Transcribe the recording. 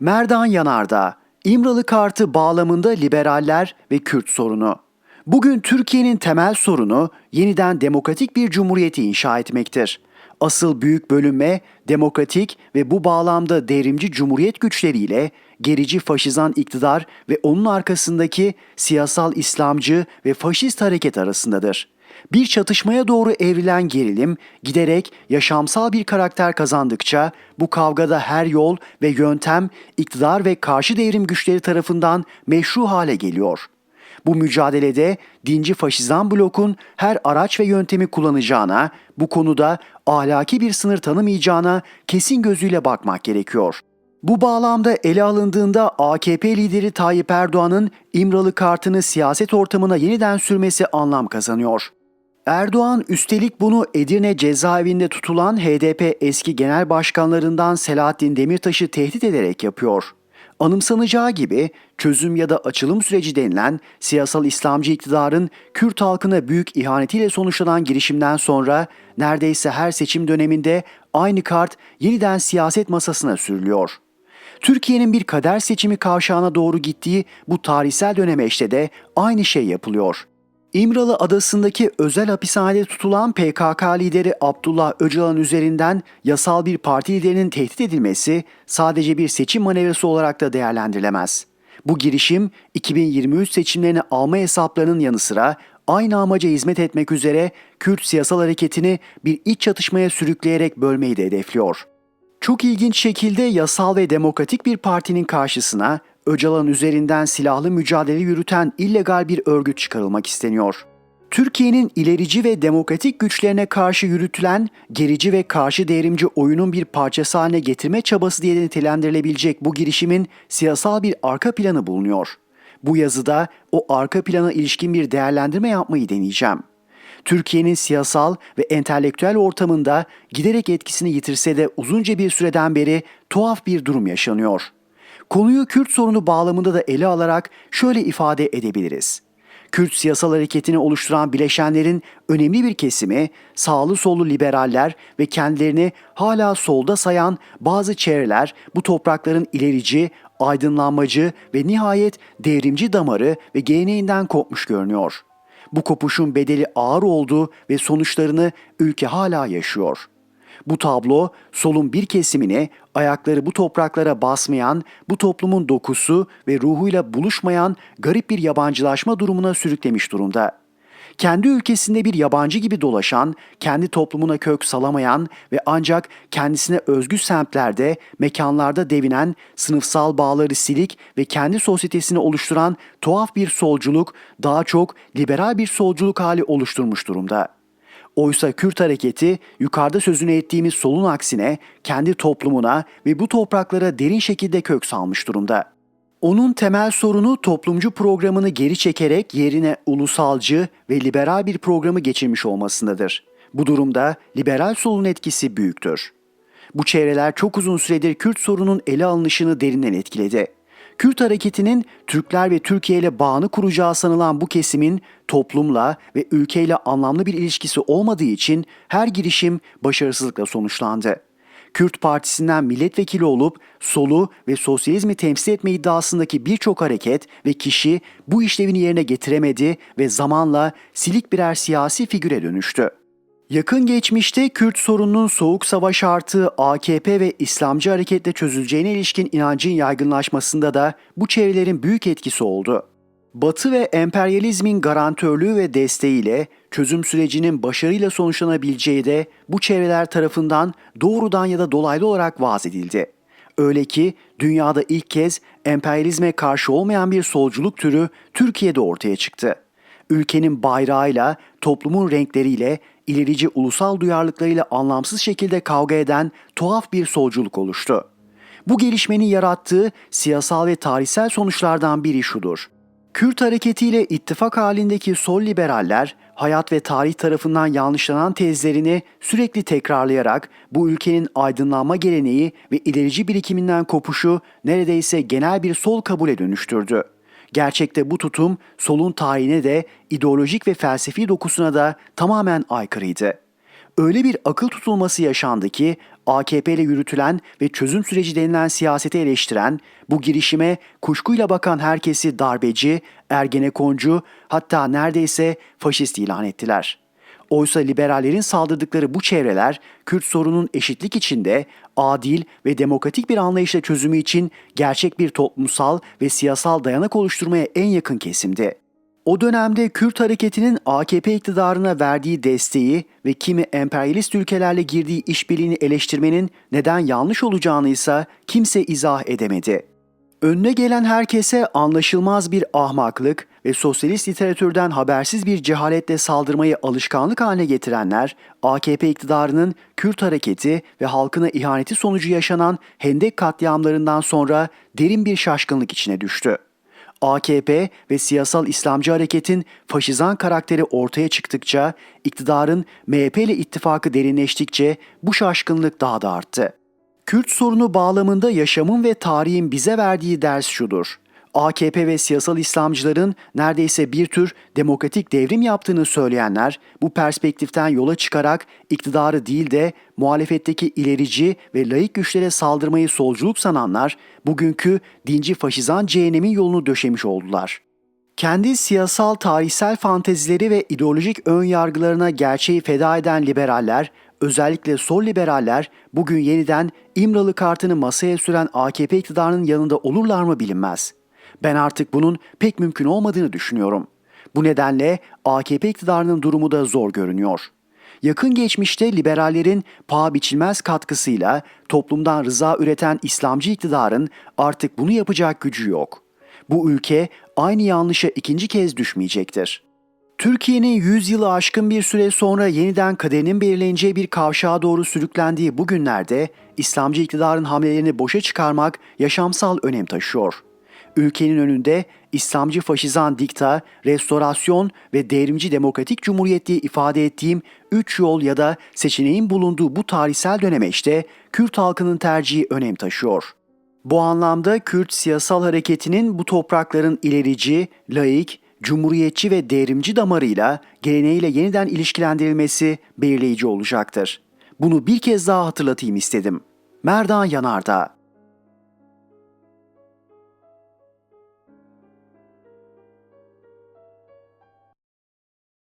Merdan Yanardağ, İmralı Kartı bağlamında liberaller ve Kürt sorunu. Bugün Türkiye'nin temel sorunu yeniden demokratik bir cumhuriyeti inşa etmektir. Asıl büyük bölünme demokratik ve bu bağlamda devrimci cumhuriyet güçleriyle gerici faşizan iktidar ve onun arkasındaki siyasal İslamcı ve faşist hareket arasındadır. Bir çatışmaya doğru evrilen gerilim giderek yaşamsal bir karakter kazandıkça bu kavgada her yol ve yöntem iktidar ve karşı devrim güçleri tarafından meşru hale geliyor. Bu mücadelede dinci faşizan blokun her araç ve yöntemi kullanacağına, bu konuda ahlaki bir sınır tanımayacağına kesin gözüyle bakmak gerekiyor. Bu bağlamda ele alındığında AKP lideri Tayyip Erdoğan'ın İmralı kartını siyaset ortamına yeniden sürmesi anlam kazanıyor. Erdoğan üstelik bunu Edirne cezaevinde tutulan HDP eski genel başkanlarından Selahattin Demirtaş'ı tehdit ederek yapıyor. Anımsanacağı gibi çözüm ya da açılım süreci denilen siyasal İslamcı iktidarın Kürt halkına büyük ihanetiyle sonuçlanan girişimden sonra neredeyse her seçim döneminde aynı kart yeniden siyaset masasına sürülüyor. Türkiye'nin bir kader seçimi kavşağına doğru gittiği bu tarihsel dönemeçte de aynı şey yapılıyor. İmralı adasındaki özel hapishanede tutulan PKK lideri Abdullah Öcalan üzerinden yasal bir parti liderinin tehdit edilmesi sadece bir seçim manevrası olarak da değerlendirilemez. Bu girişim 2023 seçimlerini alma hesaplarının yanı sıra aynı amaca hizmet etmek üzere Kürt siyasal hareketini bir iç çatışmaya sürükleyerek bölmeyi de hedefliyor. Çok ilginç şekilde yasal ve demokratik bir partinin karşısına Öcalan üzerinden silahlı mücadele yürüten illegal bir örgüt çıkarılmak isteniyor. Türkiye'nin ilerici ve demokratik güçlerine karşı yürütülen gerici ve karşı devrimci oyunun bir parçası haline getirme çabası diye nitelendirilebilecek bu girişimin siyasal bir arka planı bulunuyor. Bu yazıda o arka plana ilişkin bir değerlendirme yapmayı deneyeceğim. Türkiye'nin siyasal ve entelektüel ortamında giderek etkisini yitirse de uzunca bir süreden beri tuhaf bir durum yaşanıyor. Konuyu Kürt sorunu bağlamında da ele alarak şöyle ifade edebiliriz. Kürt siyasal hareketini oluşturan bileşenlerin önemli bir kesimi sağlı sollu liberaller ve kendilerini hala solda sayan bazı çevreler bu toprakların ilerici, aydınlanmacı ve nihayet devrimci damarı ve geleneğinden kopmuş görünüyor. Bu kopuşun bedeli ağır oldu ve sonuçlarını ülke hala yaşıyor.'' Bu tablo solun bir kesimini ayakları bu topraklara basmayan, bu toplumun dokusu ve ruhuyla buluşmayan garip bir yabancılaşma durumuna sürüklemiş durumda. Kendi ülkesinde bir yabancı gibi dolaşan, kendi toplumuna kök salamayan ve ancak kendisine özgü semtlerde, mekanlarda devinen, sınıfsal bağları silik ve kendi sosyetesini oluşturan tuhaf bir solculuk, daha çok liberal bir solculuk hali oluşturmuş durumda.'' Oysa Kürt hareketi yukarıda sözünü ettiğimiz solun aksine kendi toplumuna ve bu topraklara derin şekilde kök salmış durumda. Onun temel sorunu toplumcu programını geri çekerek yerine ulusalcı ve liberal bir programı geçirmiş olmasındadır. Bu durumda liberal solun etkisi büyüktür. Bu çevreler çok uzun süredir Kürt sorunun ele alınışını derinden etkiledi. Kürt hareketinin Türkler ve Türkiye ile bağını kuracağı sanılan bu kesimin toplumla ve ülkeyle anlamlı bir ilişkisi olmadığı için her girişim başarısızlıkla sonuçlandı. Kürt Partisi'nden milletvekili olup solu ve sosyalizmi temsil etme iddiasındaki birçok hareket ve kişi bu işlevini yerine getiremedi ve zamanla silik birer siyasi figüre dönüştü. Yakın geçmişte Kürt sorununun soğuk savaş artı AKP ve İslamcı hareketle çözüleceğine ilişkin inancın yaygınlaşmasında da bu çevrelerin büyük etkisi oldu. Batı ve emperyalizmin garantörlüğü ve desteğiyle çözüm sürecinin başarıyla sonuçlanabileceği de bu çevreler tarafından doğrudan ya da dolaylı olarak vaaz edildi. Öyle ki dünyada ilk kez emperyalizme karşı olmayan bir solculuk türü Türkiye'de ortaya çıktı. Ülkenin bayrağıyla, toplumun renkleriyle, ilerici ulusal duyarlılıklarıyla anlamsız şekilde kavga eden tuhaf bir solculuk oluştu. Bu gelişmenin yarattığı siyasal ve tarihsel sonuçlardan biri şudur. Kürt hareketiyle ittifak halindeki sol liberaller hayat ve tarih tarafından yanlışlanan tezlerini sürekli tekrarlayarak bu ülkenin aydınlanma geleneği ve ilerici birikiminden kopuşu neredeyse genel bir sol kabule dönüştürdü. Gerçekte bu tutum solun tarihine de ideolojik ve felsefi dokusuna da tamamen aykırıydı. Öyle bir akıl tutulması yaşandı ki AKP ile yürütülen ve çözüm süreci denilen siyaseti eleştiren, bu girişime kuşkuyla bakan herkesi darbeci, ergenekoncu, hatta neredeyse faşist ilan ettiler. Oysa liberallerin saldırdıkları bu çevreler Kürt sorunun eşitlik içinde adil ve demokratik bir anlayışla çözümü için gerçek bir toplumsal ve siyasal dayanak oluşturmaya en yakın kesimdi. O dönemde Kürt hareketinin AKP iktidarına verdiği desteği ve kimi emperyalist ülkelerle girdiği işbirliğini eleştirmenin neden yanlış olacağını ise kimse izah edemedi. Önüne gelen herkese anlaşılmaz bir ahmaklık ve sosyalist literatürden habersiz bir cehaletle saldırmayı alışkanlık haline getirenler, AKP iktidarının Kürt hareketi ve halkına ihaneti sonucu yaşanan Hendek katliamlarından sonra derin bir şaşkınlık içine düştü. AKP ve siyasal İslamcı hareketin faşizan karakteri ortaya çıktıkça, iktidarın MHP ile ittifakı derinleştikçe bu şaşkınlık daha da arttı. Kürt sorunu bağlamında yaşamın ve tarihin bize verdiği ders şudur. AKP ve siyasal İslamcıların neredeyse bir tür demokratik devrim yaptığını söyleyenler bu perspektiften yola çıkarak iktidarı değil de muhalefetteki ilerici ve layık güçlere saldırmayı solculuk sananlar bugünkü dinci faşizan cehennemin yolunu döşemiş oldular. Kendi siyasal tarihsel fantezileri ve ideolojik ön yargılarına gerçeği feda eden liberaller, özellikle sol liberaller bugün yeniden İmralı kartını masaya süren AKP iktidarının yanında olurlar mı bilinmez. Ben artık bunun pek mümkün olmadığını düşünüyorum. Bu nedenle AKP iktidarının durumu da zor görünüyor. Yakın geçmişte liberallerin paha biçilmez katkısıyla toplumdan rıza üreten İslamcı iktidarın artık bunu yapacak gücü yok. Bu ülke aynı yanlışa ikinci kez düşmeyecektir. Türkiye'nin 100 yılı aşkın bir süre sonra yeniden kaderinin belirleneceği bir kavşağa doğru sürüklendiği bu günlerde İslamcı iktidarın hamlelerini boşa çıkarmak yaşamsal önem taşıyor. Ülkenin önünde İslamcı faşizan dikta, restorasyon ve devrimci demokratik cumhuriyet diye ifade ettiğim üç yol ya da seçeneğin bulunduğu bu tarihsel dönemeçte Kürt halkının tercihi önem taşıyor. Bu anlamda Kürt siyasal hareketinin bu toprakların ilerici, laik, cumhuriyetçi ve devrimci damarıyla, geleneğiyle yeniden ilişkilendirilmesi belirleyici olacaktır. Bunu bir kez daha hatırlatayım istedim. Merdan Yanardağ